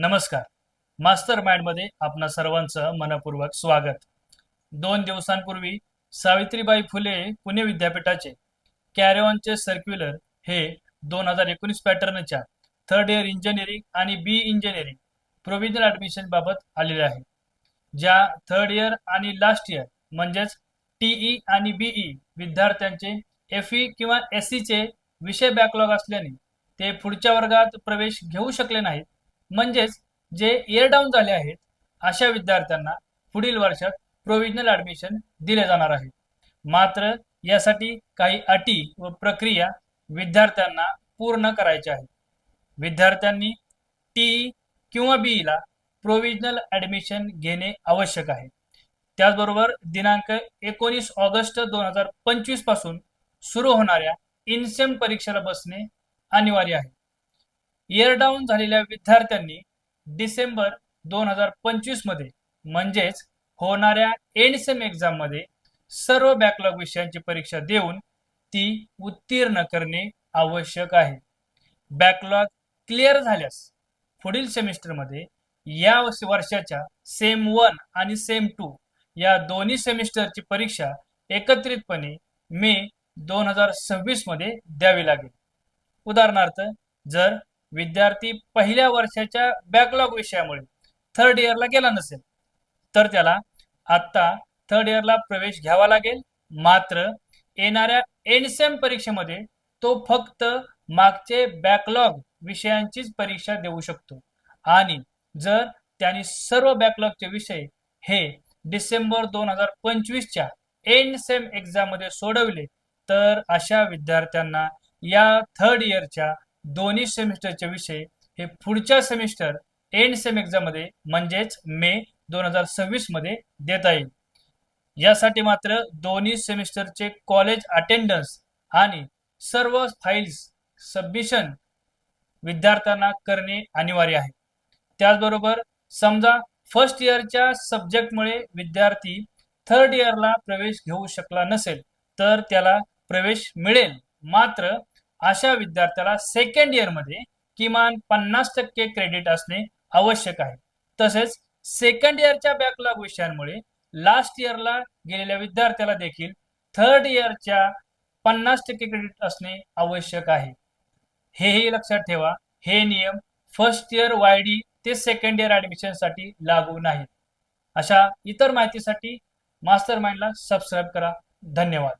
नमस्कार. मास्टर माइंडमध्ये आपणा सर्वांचं मनपूर्वक स्वागत. दोन दिवसांपूर्वी सावित्रीबाई फुले पुणे विद्यापीठाचे कॅरेऑनचे सर्क्युलर हे दोन हजार एकोणीस पॅटर्नच्या थर्ड इयर इंजिनिअरिंग आणि बी इंजिनिअरिंग प्रोव्हिजनल ॲडमिशन बाबत आलेले आहे. ज्या थर्ड इयर आणि लास्ट इयर म्हणजेच टीई आणि बीई विद्यार्थ्यांचे एफ ई किंवा एस चे विषय बॅकलॉग असल्याने ते पुढच्या वर्गात प्रवेश घेऊ शकले नाहीत. म्हणजेच जे इयर डाऊन झाले आहेत अशा विद्यार्थ्यांना पुढील वर्षात प्रोव्हिजनल ॲडमिशन दिले जाणार आहे. मात्र यासाठी काही अटी व प्रक्रिया विद्यार्थ्यांना पूर्ण करायच्या आहेत. विद्यार्थ्यांनी टी किंवा बीईला प्रोव्हिजनल ॲडमिशन घेणे आवश्यक आहे. त्याचबरोबर दिनांक एकोणीस ऑगस्ट दोन हजार पंचवीसपासून सुरू होणाऱ्या इनसेम परीक्षेला बसणे अनिवार्य आहे. इयर डाऊन झालेल्या विद्यार्थ्यांनी डिसेंबर दोन हजार पंचवीसमध्ये म्हणजेच होणाऱ्या एंड सेम एक्झाममध्ये सर्व बॅकलॉग विषयांची परीक्षा देऊन ती उत्तीर्ण करणे आवश्यक आहे. बॅकलॉग क्लिअर झाल्यास पुढील सेमिस्टरमध्ये या वर्षाच्या सेम वन आणि सेम टू या दोन्ही सेमिस्टरची परीक्षा एकत्रितपणे मे दोन हजार सव्वीसमध्ये द्यावी लागेल. उदाहरणार्थ जर विद्यार्थी पहिल्या वर्षाच्या बॅकलॉग विषयामुळे थर्ड इयरला गेला नसेल तर त्याला आत्ता थर्ड इयरला प्रवेश घ्यावा लागेल. मात्र येणाऱ्या एनसेम परीक्षेमध्ये तो फक्त मागचे बॅकलॉग विषयांचीच परीक्षा देऊ शकतो. आणि जर त्यांनी सर्व बॅकलॉगचे विषय हे डिसेंबर दोन हजार पंचवीसच्या एन सेम एक्झाममध्ये सोडवले तर अशा विद्यार्थ्यांना या थर्ड इयरच्या दोन्ही सेमिस्टरचे विषय हे पुढच्या सेमिस्टर एंड सेम एक्झाममध्ये म्हणजेच मे दोन हजार सव्वीसमध्ये देता येईल. यासाठी मात्र दोन्ही सेमिस्टरचे कॉलेज अटेंडन्स आणि सर्व फाईल्स सबमिशन विद्यार्थ्यांना करणे अनिवार्य आहे. त्याचबरोबर समजा फर्स्ट इयरच्या सब्जेक्टमुळे विद्यार्थी थर्ड इयरला प्रवेश घेऊ शकला नसेल तर त्याला प्रवेश मिळेल. मात्र अशा विद्यार्थ्याला सेकंड इयरमध्ये किमान पन्नास टक्के क्रेडिट असणे आवश्यक आहे. तसेच सेकंड इयरच्या बॅकलॉग विषयांमुळे लास्ट इयरला गेलेल्या विद्यार्थ्याला देखील थर्ड इयरच्या पन्नास टक्के क्रेडिट असणे आवश्यक आहे. हेही लक्षात ठेवा हे नियम फर्स्ट इयर वाय डी ते सेकंड इयर ॲडमिशनसाठी लागू नाहीत. अशा इतर माहितीसाठी मास्टर माइंडला सबस्क्राईब करा. धन्यवाद.